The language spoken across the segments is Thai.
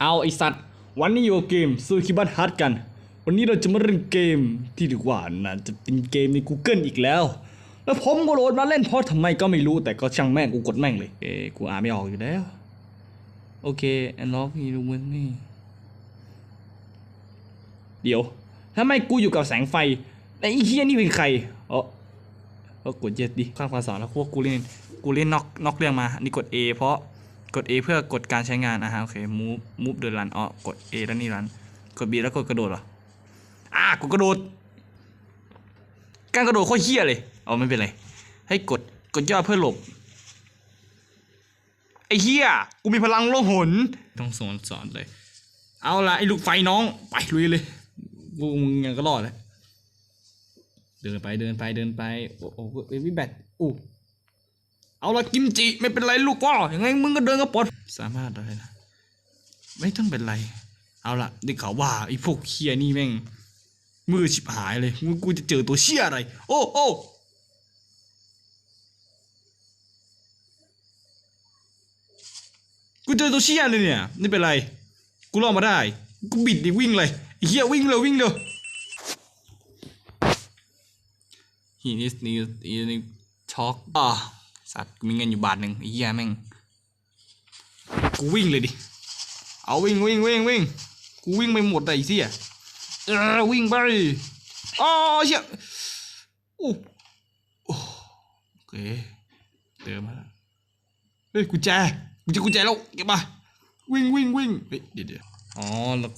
เอาไอสัตว์ วันนี้อยู่กับเกมซูคิบัตฮัทกัน วันนี้เราจะมาเล่นเกมที่ดีกว่าน่าจะเป็นเกมใน Google อีกแล้ว แล้วผมก็โหลดมาเล่นเพราะทำไมก็ไม่รู้แต่ก็ช่างแม่งกูกดแม่งเลยเอ้กูอ่านไม่ออกอยู่แล้ว โอเคอันล็อกมีรูมันนี่เดี๋ยวทำไมกูอยู่กับแสงไฟไอ้เฮียนี่เป็นใครเออเอกดเย็ดดิข้ามความสอนแล้วพวกกูเล่นกูเล่นนอกนอกเรื่องมาอันนี่กด A เพราะ กด A เพื่อกดการใช้งานอะฮะโอเค move move เดินรันอ๋อกด A แล้วนี่รันกด B แล้วกดกระโดดเหรออะกูกระโดด การกระโดดโคตรเฮี้ยเลยอ๋อไม่เป็นไร ให้กดกดย่อเพื่อหลบไอ้เฮี้ยกูมีพลังโลหนต้องสอนสอนเลย เอาละไอ้ลูกไฟน้องไปลุยเลยกูมึงยังก็รอดเลยเดินไปเดินไปเดินไป โอ้โหเบบี้แบทอู้ เอาละกิมจิไม่เป็นไรลูกก็ยังไงมึงก็เดินก็ปลดสามารถอะไรนะไม่ต้องเป็นไร เอาละได้ข่าว่าไอ้พวกเคียนี่แม่งมือชิบหายเลยมึงกูจะเจอตัวเชี่ยอะไร โอ้โอ้กูเจอตัวเชี่ยเลยเนี่ยไม่เป็นไร กูรอดมาได้ กูบิดดิวิ่งเลยเฮียวิ่งเร็ววิ่งเร็ว He is new in talk อ่า สัตว์มีเงินอยู่บาทหนึ่งไอ้เหี้ยแม่งกูวิ่งเลยดิเอาวิ่งวิ่งวิ่งวิ่งกูวิ่งไปหมดเลยไอ้เหี้ยเออวิ่งไปอ๋อเหี้ยโอ้โอ้โอเคเดินมาเฮ้ยกุญแจกุญแจกุญแจแล้วเก็บมาวิ่งวิ่งวิ่งเฮ้ยเดี๋ยวเดี๋ยวอ๋อแล้ว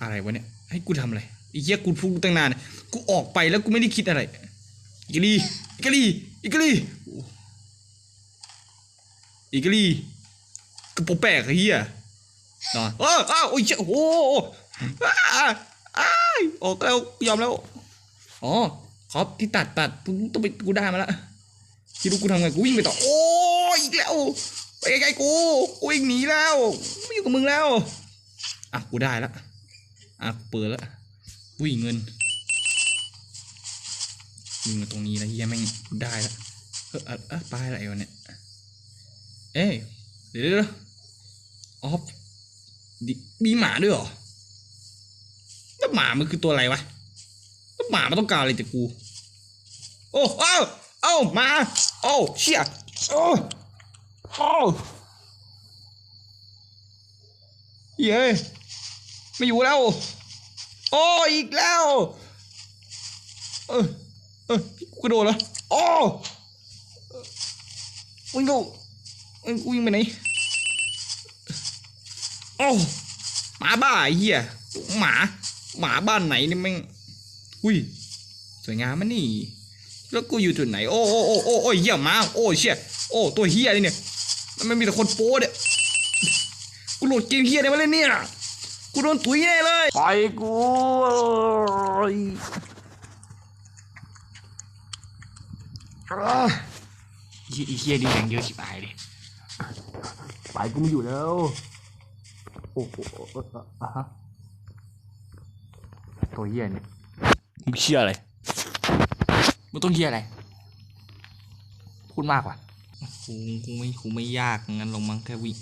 อะไรวะเนี่ยให้กูทำอะไรไอ้เหี้ยกูพูดตั้งนานกูออกไปแล้วกูไม่ได้คิดอะไร กลีอีกลีอีกลีอีกลีกระโปรงแปลกไอ้เหี้ยนอนเอออ้าวโอ้ยเจ้าโอ้โหอ้าอ้ายออกแล้วยอมแล้วอ๋อครับที่ตัดตัดกูต้องไปกูได้มาแล้วคิดดูกูทำไงกูวิ่งไปต่อโอ้ยอีกแล้วไปไกลๆกูกูวิ่งหนีแล้วไม่อยู่กับมึงแล้วอะกูได้แล้วอะกูเปิดแล้ววิ่งเงิน ยิงมาตรงนี้แล้วเฮียแม่งได้แล้วเอออะอะปลายอะไรวะเนี่ย เอ้ยเดี๋ยวเดี๋ยวเดี๋ยวออฟดิมีหมาด้วยเหรอแล้วหมามันคือตัวอะไรวะแล้วหมามันต้องการอะไรจากกู โอ้เอ้าเอ้าหมาโอ้เชี่ยโอ้โอ้เย้ไม่อยู่แล้ว โอ้อีกแล้ว เออ เออกูกระโดดแล้วโอ้วิ่งดูเอ้ยกูวิ่งไปไหนโอ้หมาบ้าไอ้เหี้ยหมา หมาบ้านไหนนี่แม่งอุ้ยสวยงามมันนี่ แล้วกูอยู่จุดไหน โอ้โอ้โอ้โอ้โอ้ยเหี้ยหมาโอ้เชี่ยโอ้ตัวเหี้ยนี่เนี่ยมันไม่มีแต่คนโป๊เนี่ยกูโหลดเกมเหี้ยอะไรมาเล่นเนี่ยกูโดนตุ๋ยแน่เลยไปกู เฮียเฮียดีแรงเยอะชิบหายเลยไปกูไม่อยู่แล้ว โอ้โหอะฮะตัวเฮียเนี่ยมึงเชื่ออะไรมึงต้องเฮียอะไร พูดมากกว่ากูกูไม่กูไม่ยากงั้นลงมั้งแค่วิ่ง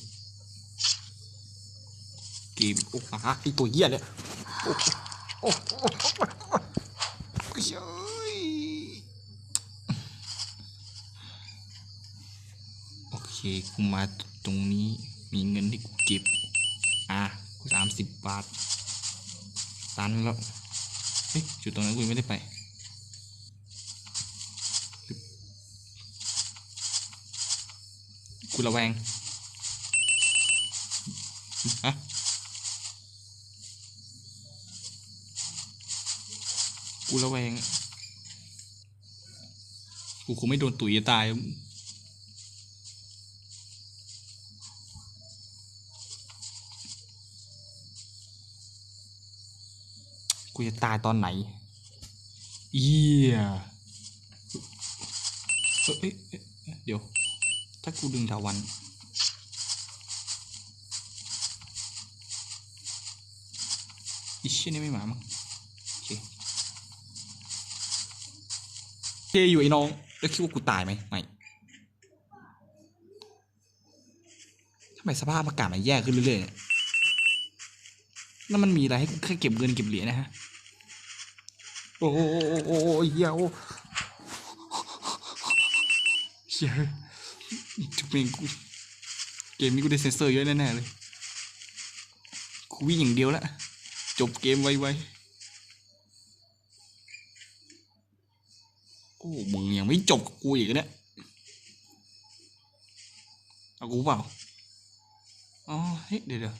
เกมโอ้ฮะไอตัวเฮียเนี่ยโอ้โอ้โอ้โอ้ กูมาตรงนี้มีเงินที่กูเก็บ อะสามสิบบาท ตันแล้ว เฮ้ยจุดตรงนั้นกูไม่ได้ไปกูระแวงฮะกูระแวง กูคงไม่โดนตุ๋ยตาย กูจะตายตอนไหนเยี่ยเอ้ยเอ้ยเดี๋ยว ถ้ากูดึงทาวัน อีเชี่ยนี่ไม่มามั้งโอเคเคอยู่ไอ้น้อง แล้วคิดว่ากูตายไหมไม่ททำไมสภาพอากาศมันแย่ขึ้นเรื่อยๆเนี่ย แล้วมันมีอะไรให้แค่เก็บเงินเก็บเหรียญนะฮะ โอ้โหโอ้โหเหี้ยโอ้เหี้ยจุกเมงกูเกมนี้กูได้เซนเซอร์เยอะแน่ๆเลยกูวิ่งอย่างเดียวละจบเกมไวๆโอ้มึงยังไม่จบกับกูอีกนะเอากูเปล่าอ๋อเฮ้ยเดี๋ยวเดี๋ยว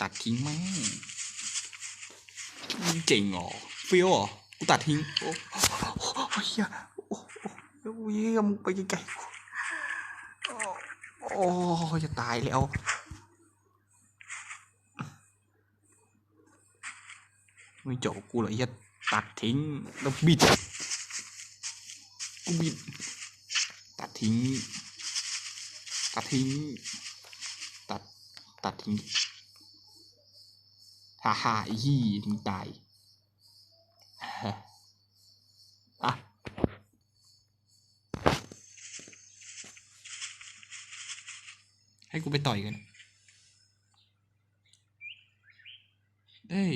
ตัดทิ้งไหมเจ๋งเหรอเฟี้ยวเหรอกูตัดทิ้ง โอ้โอ้เฮียโอ้โอ้เฮียมึงไปไกลๆโอ้จะตายแล้วไม่จบกับกูเหรอเฮียตัดทิ้งแล้วบิดกูบิด ตัดทิ้ง ตัดทิ้ง ตัด ตัดทิ้ง ฮ่าฮ่าอ้ยี่มึงตายฮะอะให้กูไปต่อยกันเอ้ย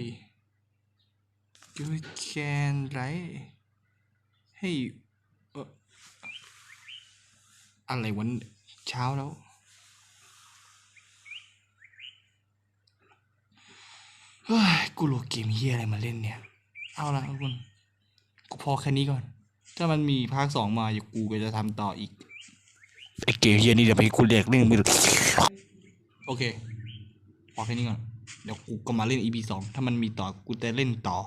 you can right ให้เอ่ออะไรวันเช้าแล้ว เฮ้ย กูโหลดเกมเฮียอะไรมาเล่นเนี่ย เอาละทุกคน กูพอแค่นี้ก่อน ถ้ามันมีภาคสองมาอยู่กูก็จะทำต่ออีก ไอเกมเฮียนี่เดี๋ยวไปกูเรียกเรื่องไม่รู้โอเค พอแค่นี้ก่อน เดี๋ยวกูก็มาเล่น EP สอง ถ้ามันมีต่อ กูจะเล่นต่อ